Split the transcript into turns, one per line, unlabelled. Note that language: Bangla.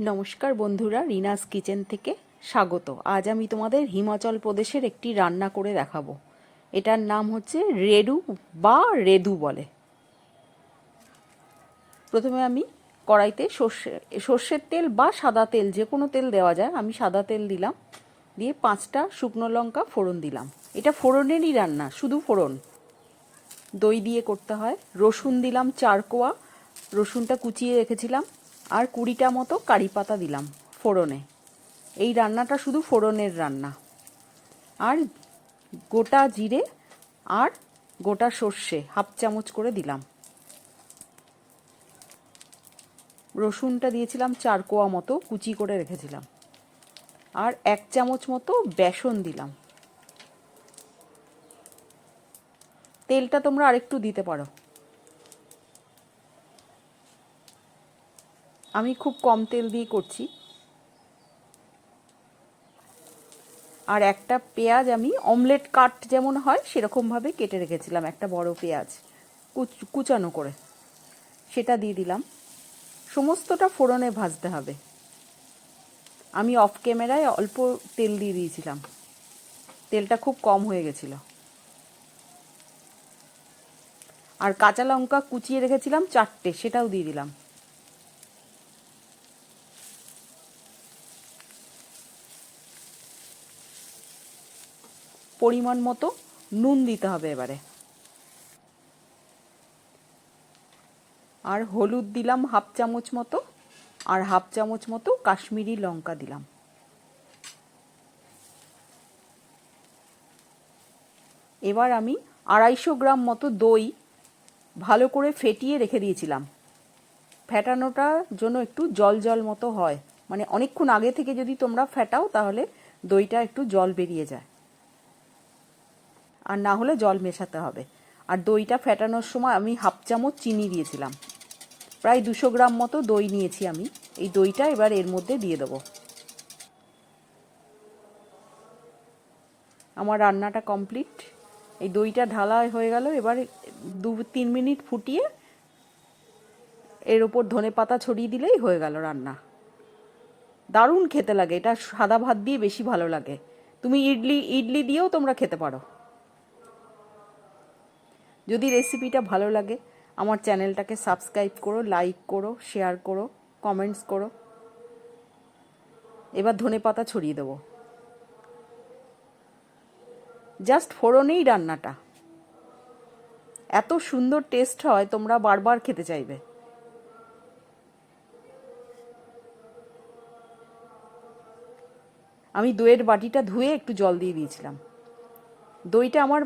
নমস্কার বন্ধুরা, রিনাস কিচেন থেকে স্বাগত। আজ আমি তোমাদের হিমাচল প্রদেশের একটি রান্না করে দেখাবো। এটার নাম হচ্ছে রেডু বা রেদু বলে। প্রথমে আমি কড়াইতে সর্ষে, সর্ষের তেল বা সাদা তেল, যে কোনো তেল দেওয়া যায়। আমি সাদা তেল দিলাম, দিয়ে পাঁচটা শুকনো লঙ্কা ফোড়ন দিলাম। এটা ফোড়নেরই রান্না, শুধু ফোড়ন। দই দিয়ে করতে হয়। রসুন দিলাম চার কোয়া। রসুনটা কুচিয়ে রেখেছিলাম। আর কুড়িটা মতো কারি পাতা দিলাম ফোড়নে। এই রান্নাটা শুধু ফোড়নের রান্না। আর গোটা জিরে আর গোটা সর্ষে হাফ চামচ করে দিলাম। রসুনটা দিয়েছিলাম চার কোয়া মতো কুচি করে রেখেছিলাম। আর এক চামচ মতো বেসন দিলাম। তেলটা তোমরা আরেকটু দিতে পারো। আমি খুব কম তেল দিয়ে করছি। আর একটা পেঁয়াজ আমি অমলেট কাট যেমন হয়, সেরকমভাবে কেটে রেখেছিলাম একটা বড় পেঁয়াজ, কুচ- কুচানো করে। সেটা দিয়ে দিলাম। সমস্তটা ফোড়নে ভাজতে হবে। আমি অফ ক্যামেরায় অল্প তেল দিয়ে দিয়েছিলাম। তেলটা খুব কম হয়ে গেছিল। আর কাঁচা লঙ্কা কুচিয়ে রেখেছিলাম চারটে, সেটাও দিয়ে দিলাম। পরিমাণ মতো নুন দিতে হবে এবারে। আর হলুদ দিলাম হাফ চামচ মতো, আর হাফ চামচ মতো কাশ্মীরি লঙ্কা দিলাম। এবার আমি আড়াইশো গ্রাম মতো দই ভালো করে ফেটিয়ে রেখে দিয়েছিলাম। ফেটানোটার জন্য একটু জল জল মতো হয়। মানে অনেকক্ষণ আগে থেকে যদি তোমরা ফেটাও তাহলে দইটা একটু জল বেরিয়ে যায়। আর না হলে জল মেশাতে হবে। আর দইটা ফেটানোর সময় আমি হাফ চামচ চিনি দিয়েছিলাম। প্রায় দুশো গ্রাম মতো দই নিয়েছি আমি। এই দইটা এবার এর মধ্যে দিয়ে দেবো। আমার রান্নাটা কমপ্লিট। এই দইটা ঢালা হয়ে গেল। এবার দু তিন মিনিট ফুটিয়ে এর ওপর ধনে পাতা ছড়িয়ে দিলেই হয়ে গেল রান্না। দারুণ খেতে লাগে। এটা সাদা ভাত দিয়ে বেশি ভালো লাগে। তুমি ইডলি ইডলি দিয়েও তোমরা খেতে পারো। যদি রেসিপিটা ভালো লাগে, আমার চ্যানেলটাকে সাবস্ক্রাইব করো লাইক করো শেয়ার করো কমেন্টস করো। এবার ধনে পাতা ছড়িয়ে দেবো। জাস্ট ফোড়নেই রান্নাটা। এত সুন্দর টেস্ট হয়, তোমরা বারবার খেতে চাইবে। আমি দইয়ের বাটিটা ধুয়ে একটু জল দিয়ে দিয়েছিলাম। দইটা আমার